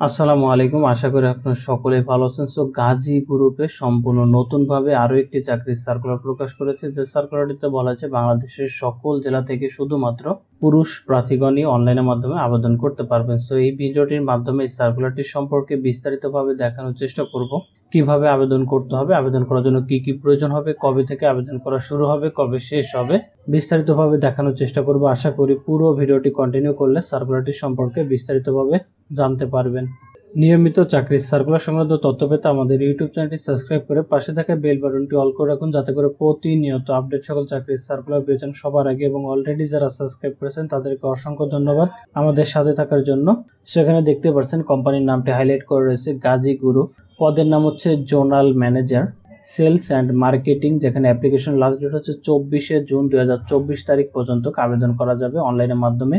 আসসালামু আলাইকুম। আশা করি আপনারা সকলে ভালো আছেন। সো গাজী গ্রুপে সম্পূর্ণ নতুনভাবে আরও একটি চাকরির সার্কুলার প্রকাশ করেছে, যে সার্কুলারটিতে বলা আছে বাংলাদেশের সকল জেলা থেকে শুধুমাত্র পুরুষ প্রার্থীগণই অনলাইনের মাধ্যমে আবেদন করতে পারবেন। সো এই ভিডিওটির মাধ্যমে এই সার্কুলারটি সম্পর্কে বিস্তারিতভাবে দেখানোর চেষ্টা করব। কীভাবে আবেদন করতে হবে, আবেদন করার জন্য কি কি প্রয়োজন হবে, কবে থেকে আবেদন করা শুরু হবে, কবে শেষ হবে, বিস্তারিতভাবে দেখানোর চেষ্টা করব। আশা করি পুরো ভিডিওটি কন্টিনিউ করলে সার্কুলারটি সম্পর্কে বিস্তারিতভাবে জানতে পারবেন। নিয়মিত চাকরির সার্কুলার সংক্রান্ত তথ্য পেতে আমাদের ইউটিউব চ্যানেলটি সাবস্ক্রাইব করে পাশে থাকা বেল বাটনটি অল করে রাখুন, যাতে করে প্রতিনিয়ত আপডেট সকল চাকরির সার্কুলার পেয়েছেন সবার আগে এবং অলরেডি যারা সাবস্ক্রাইব করেছেন, তাদেরকে অসংখ্য ধন্যবাদ আমাদের সাথে থাকার জন্য। সেখানে দেখতে পাচ্ছেন কোম্পানির নামটি হাইলাইট করে রয়েছে, গাজী গ্রুপ পদের নাম হচ্ছে zonal manager. Sales and marketing যেখানে অ্যাপ্লিকেশন লাস্ট ডেট হচ্ছে চব্বিশে জুন দু হাজার চব্বিশ তারিখ পর্যন্ত আবেদন করা যাবে অনলাইনের মাধ্যমে।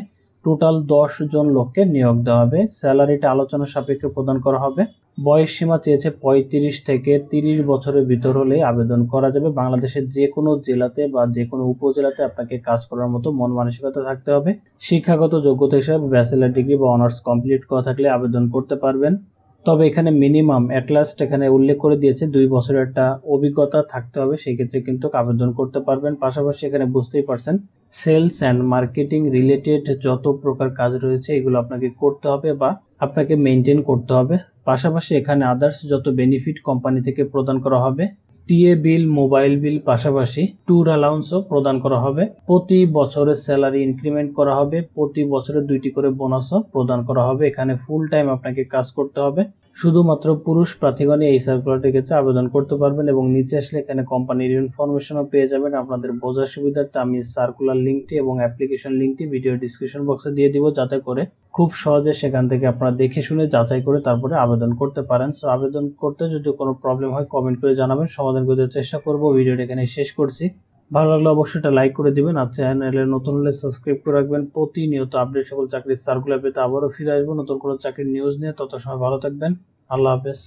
টোটাল দশ জন লোককে নিয়োগ দেওয়া হবে। স্যালারিটা আলোচনা সাপেক্ষে প্রদান করা হবে। বয়স সীমা চেয়েছে পঁয়ত্রিশ থেকে তিরিশ বছরের ভিতর হলে আবেদন করা যাবে। বাংলাদেশের যে কোনো জেলাতে বা যে কোনো উপজেলাতে আপনাকে কাজ করার মতো মন মানসিকতা থাকতে হবে। শিক্ষাগত যোগ্যতা হিসাবে ব্যাচেলার ডিগ্রি বা অনার্স কমপ্লিট করা থাকলে আবেদন করতে পারবেন। তবে এখানে মিনিমাম অ্যাটলাস্ট এখানে উল্লেখ করে দিয়েছে দুই বছরের একটা অভিজ্ঞতা থাকতে হবে সেক্ষেত্রে কিন্তু আবেদন করতে পারবেন। পাশাপাশি এখানে বুঝতেই পারছেন সেলস অ্যান্ড মার্কেটিং রিলেটেড যত প্রকার কাজ রয়েছে, এগুলো আপনাকে করতে হবে বা আপনাকে মেনটেন করতে হবে। পাশাপাশি এখানে আদার্স যত বেনিফিট কোম্পানি থেকে প্রদান করা হবে টিএ বিল, মোবাইল বিল পাশাপাশি ট্যুর অ্যালাউন্সও প্রদান করা হবে। প্রতি বছরের স্যালারি ইনক্রিমেন্ট করা হবে। প্রতি বছরে দুইটি করে বোনাসও প্রদান করা হবে। এখানে ফুল টাইম আপনাকে কাজ করতে হবে। শুধুমাত্র পুরুষ প্রার্থীগণই এই সার্কুলারটির ক্ষেত্রে আবেদন করতে পারবেন এবং নিচে আসলে এখানে কোম্পানির ইনফরমেশনও পেয়ে যাবেন। আপনাদের বোঝার সুবিধার্থে আমি সার্কুলার লিঙ্কটি এবং অ্যাপ্লিকেশন লিঙ্কটি ভিডিও ডিসক্রিপশন বক্সে দিয়ে দিব যাতে করে খুব সহজে সেখান থেকে আপনারা দেখে শুনে যাচাই করে তারপরে আবেদন করতে পারেন। সো আবেদন করতে যদি কোনো প্রবলেম হয় কমেন্ট করে জানাবেন। সমাধান করতে চেষ্টা করব। ভিডিওটা এখানে শেষ করছি। ভালো লাগলে অবশ্যই এটা লাইক করে দিবেন আর চ্যানেলে নতুন হলে সাবস্ক্রাইব করে রাখবেন। প্রতিনিয়ত আপডেট সকল চাকরির সার্কুলার পেতে আবারও ফিরে আসব। নতুন কোনো চাকরির নিউজ নিয়ে তত সময় ভালো থাকবেন। আল্লাহ হাফেজ।